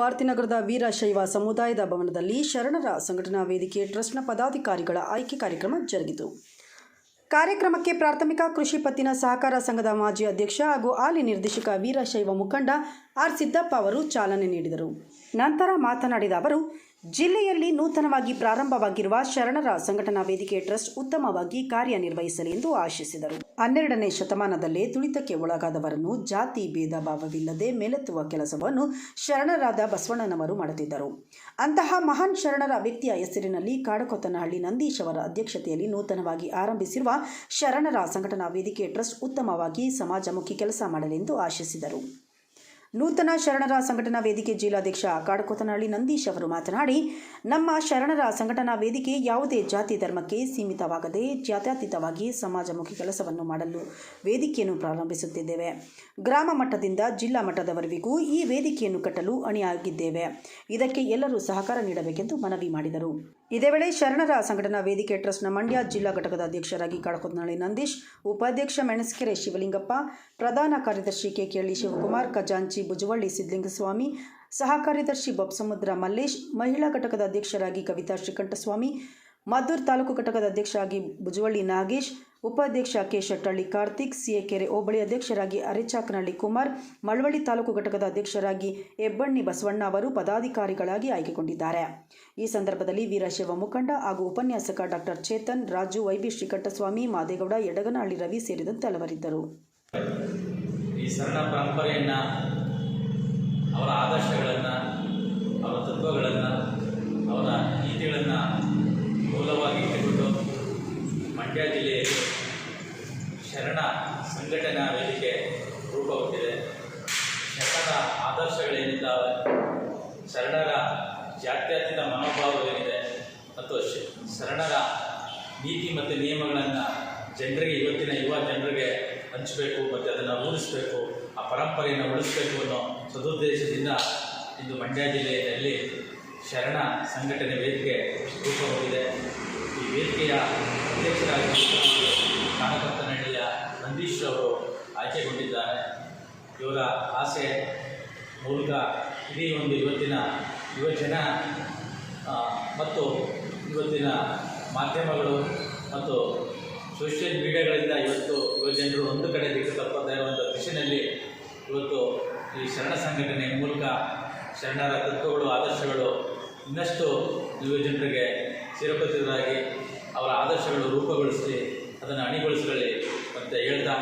ಕ್ರಾಂತಿನಗರದ ವೀರಶೈವ ಸಮುದಾಯದ ಭವನದಲ್ಲಿ ಶರಣರ ಸಂಘಟನಾ ವೇದಿಕೆ ಟ್ರಸ್ಟ್ನ ಪದಾಧಿಕಾರಿಗಳ ಆಯ್ಕೆ ಕಾರ್ಯಕ್ರಮ ಜರುಗಿತು. ಕಾರ್ಯಕ್ರಮಕ್ಕೆ ಪ್ರಾಥಮಿಕ ಕೃಷಿ ಪತ್ತಿನ ಸಹಕಾರ ಸಂಘದ ಮಾಜಿ ಅಧ್ಯಕ್ಷ ಹಾಗೂ ಆಲಿ ನಿರ್ದೇಶಕ ವೀರಶೈವ ಮುಖಂಡ ಆರ್ ಸಿದ್ದಪ್ಪ ಅವರು ಚಾಲನೆ ನೀಡಿದರು. ನಂತರ ಮಾತನಾಡಿದ ಅವರು ಜಿಲ್ಲೆಯಲ್ಲಿ ನೂತನವಾಗಿ ಪ್ರಾರಂಭವಾಗಿರುವ ಶರಣರ ಸಂಘಟನಾ ವೇದಿಕೆ ಟ್ರಸ್ಟ್ ಉತ್ತಮವಾಗಿ ಕಾರ್ಯನಿರ್ವಹಿಸಲಿ ಎಂದು ಆಶಿಸಿದರು. ಹನ್ನೆರಡನೇ ಶತಮಾನದಲ್ಲೇ ತುಳಿತಕ್ಕೆ ಒಳಗಾದವರನ್ನು ಜಾತಿ ಭೇದ ಭಾವವಿಲ್ಲದೆ ಮೇಲೆತ್ತುವ ಕೆಲಸವನ್ನು ಶರಣರಾದ ಬಸವಣ್ಣನವರು ಮಾಡುತ್ತಿದ್ದರು. ಅಂತಹ ಮಹಾನ್ ಶರಣರ ವ್ಯಕ್ತಿಯ ಹೆಸರಿನಲ್ಲಿ ಕಾಡಕೊತ್ತನಹಳ್ಳಿ ನಂದೀಶ್ ಅವರ ಅಧ್ಯಕ್ಷತೆಯಲ್ಲಿ ನೂತನವಾಗಿ ಆರಂಭಿಸಿರುವ ಶರಣರ ಸಂಘಟನಾ ವೇದಿಕೆ ಟ್ರಸ್ಟ್ ಉತ್ತಮವಾಗಿ ಸಮಾಜಮುಖಿ ಕೆಲಸ ಮಾಡಲೆಂದು ಆಶಿಸಿದರು. ನೂತನ ಶರಣರ ಸಂಘಟನಾ ವೇದಿಕೆ ಜಿಲ್ಲಾಧ್ಯಕ್ಷ ಕಾಡಕೊತನಹಳ್ಳಿ ನಂದೀಶ್ ಅವರು ಮಾತನಾಡಿ, ನಮ್ಮ ಶರಣರ ಸಂಘಟನಾ ವೇದಿಕೆ ಯಾವುದೇ ಜಾತಿ ಧರ್ಮಕ್ಕೆ ಸೀಮಿತವಾಗದೆ ಜಾತ್ಯತೀತವಾಗಿ ಸಮಾಜಮುಖಿ ಕೆಲಸವನ್ನು ಮಾಡಲು ವೇದಿಕೆಯನ್ನು ಪ್ರಾರಂಭಿಸುತ್ತಿದ್ದೇವೆ. ಗ್ರಾಮ ಮಟ್ಟದಿಂದ ಜಿಲ್ಲಾ ಮಟ್ಟದವರೆಗೂ ಈ ವೇದಿಕೆಯನ್ನು ಕಟ್ಟಲು ಅಣಿಯಾಗಿದ್ದೇವೆ. ಇದಕ್ಕೆ ಎಲ್ಲರೂ ಸಹಕಾರ ನೀಡಬೇಕೆಂದು ಮನವಿ ಮಾಡಿದರು. ಇದೇ ವೇಳೆ ಶರಣರ ಸಂಘಟನಾ ವೇದಿಕೆ ಟ್ರಸ್ಟ್ನ ಮಂಡ್ಯ ಜಿಲ್ಲಾ ಘಟಕದ ಅಧ್ಯಕ್ಷರಾಗಿ ಕಾಡಕೋತನಹಳ್ಳಿ ನಂದೀಶ್, ಉಪಾಧ್ಯಕ್ಷ ಮೆಣಸ್ಕೆರೆ ಶಿವಲಿಂಗಪ್ಪ, ಪ್ರಧಾನ ಕಾರ್ಯದರ್ಶಿ ಕೆಕೆಹಳ್ಳಿ ಶಿವಕುಮಾರ್, ಖಜಾಂಚಿ ಬುಜವಳ್ಳಿ ಸಿದ್ಲಿಂಗಸ್ವಾಮಿ ಸಹ ಕಾರ್ಯದರ್ಶಿ ಬೊಬ್ಸಮುದ್ರ ಮಲ್ಲೇಶ್, ಮಹಿಳಾ ಘಟಕದ ಅಧ್ಯಕ್ಷರಾಗಿ ಕವಿತಾ ಶ್ರೀಕಂಠಸ್ವಾಮಿ, ಮದ್ದೂರು ತಾಲೂಕು ಘಟಕದ ಅಧ್ಯಕ್ಷರಾಗಿ ಭುಜವಳ್ಳಿ ನಾಗೇಶ್, ಉಪಾಧ್ಯಕ್ಷ ಕೆ ಶೆಟ್ಟಳ್ಳಿ ಕಾರ್ತಿಕ್ ಸಿಎಕೆರೆ ಹೋಬಳಿ ಅಧ್ಯಕ್ಷರಾಗಿ ಅರೆಚಾಕನಹಳ್ಳಿ ಕುಮಾರ್, ಮಳವಳ್ಳಿ ತಾಲೂಕು ಘಟಕದ ಅಧ್ಯಕ್ಷರಾಗಿ ಹೆಬ್ಬಣ್ಣಿ ಬಸವಣ್ಣ ಅವರು ಪದಾಧಿಕಾರಿಗಳಾಗಿ ಆಯ್ಕೆಗೊಂಡಿದ್ದಾರೆ. ಈ ಸಂದರ್ಭದಲ್ಲಿ ವೀರಶೈವ ಮುಖಂಡ ಹಾಗೂ ಉಪನ್ಯಾಸಕ ಡಾಕ್ಟರ್ ಚೇತನ್, ರಾಜು ವೈಬಿ ಶ್ರೀಕಂಠಸ್ವಾಮಿ, ಮಾದೇಗೌಡ, ಯಡಗನಹಳ್ಳಿ ರವಿ ಸೇರಿದಂತೆ ಹಲವರಿದ್ದರು. ಈ ಪರಂಪರೆಯನ್ನು ಅವರ ಆದರ್ಶಗಳನ್ನು, ಅವರ ತತ್ವಗಳನ್ನು, ಅವರ ನೀತಿಗಳನ್ನು ಮೂಲವಾಗಿ ಇಟ್ಟುಕೊಂಡು ಮಂಡ್ಯ ಜಿಲ್ಲೆಯಲ್ಲಿ ಶರಣ ಸಂಘಟನಾ ವೇದಿಕೆ ರೂಪಗೊಂಡಿದೆ ಶರಣರ ಆದರ್ಶಗಳೇನಿದ್ದಾವೆ, ಶರಣರ ಜಾತ್ಯತೀತ ಮನೋಭಾವವೇನಿದೆ ಮತ್ತು ಶ- ಶರಣರ ನೀತಿ ಮತ್ತು ನಿಯಮಗಳನ್ನು ಜನರಿಗೆ, ಇವತ್ತಿನ ಯುವ ಜನರಿಗೆ ಹಂಚಬೇಕು, ಮತ್ತು ಅದನ್ನು ರೂಢಿಸಬೇಕು, ಆ ಪರಂಪರೆಯನ್ನು ಉಳಿಸಬೇಕು ಅನ್ನೋ ಸದುದ್ದೇಶದಿಂದ ಇಂದು ಮಂಡ್ಯ ಜಿಲ್ಲೆಯಲ್ಲಿ ಶರಣ ಸಂಘಟನೆ ವೇದಿಕೆ ರೂಪಗೊಂಡಿದೆ. ಈ ವೇದಿಕೆಯ ಅಧ್ಯಕ್ಷರಾಗಿ ಕಾಣಕತ್ತನಹಳ್ಳಿಯ ನಂದೀಶ್ ಅವರು ಆಯ್ಕೆಗೊಂಡಿದ್ದಾರೆ. ಇವರ ಆಸೆ ಮೂಲಕ ಇಡೀ ಒಂದು ಇವತ್ತಿನ ಯುವಜನ ಮತ್ತು ಇವತ್ತಿನ ಮಾಧ್ಯಮಗಳು ಮತ್ತು ಸೋಷಿಯಲ್ ಮೀಡಿಯಾಗಳಿಂದ ಇವತ್ತು ಯುವಜನರು ಒಂದು ಕಡೆ ದಿಕ್ಕು ತಪ್ಪದೇ ಒಂದು ದಿಶೆಯಲ್ಲಿ ಇವತ್ತು ಈ ಶರಣ ಸಂಘಟನೆ ಮೂಲಕ ಶರಣರ ತತ್ವಗಳು ಆದರ್ಶಗಳು, ಇನ್ನಷ್ಟು ಯುವಜನರಿಗೆ ಚಿರಪರಿಚಿತರಾಗಿ ಅವರ ಆದರ್ಶಗಳು ರೂಪುಗೊಳಿಸಲಿ ಅದನ್ನು ಅಣಿಗೊಳಿಸಿಕೊಳ್ಳಿ ಅಂತ ಹೇಳ್ತಾ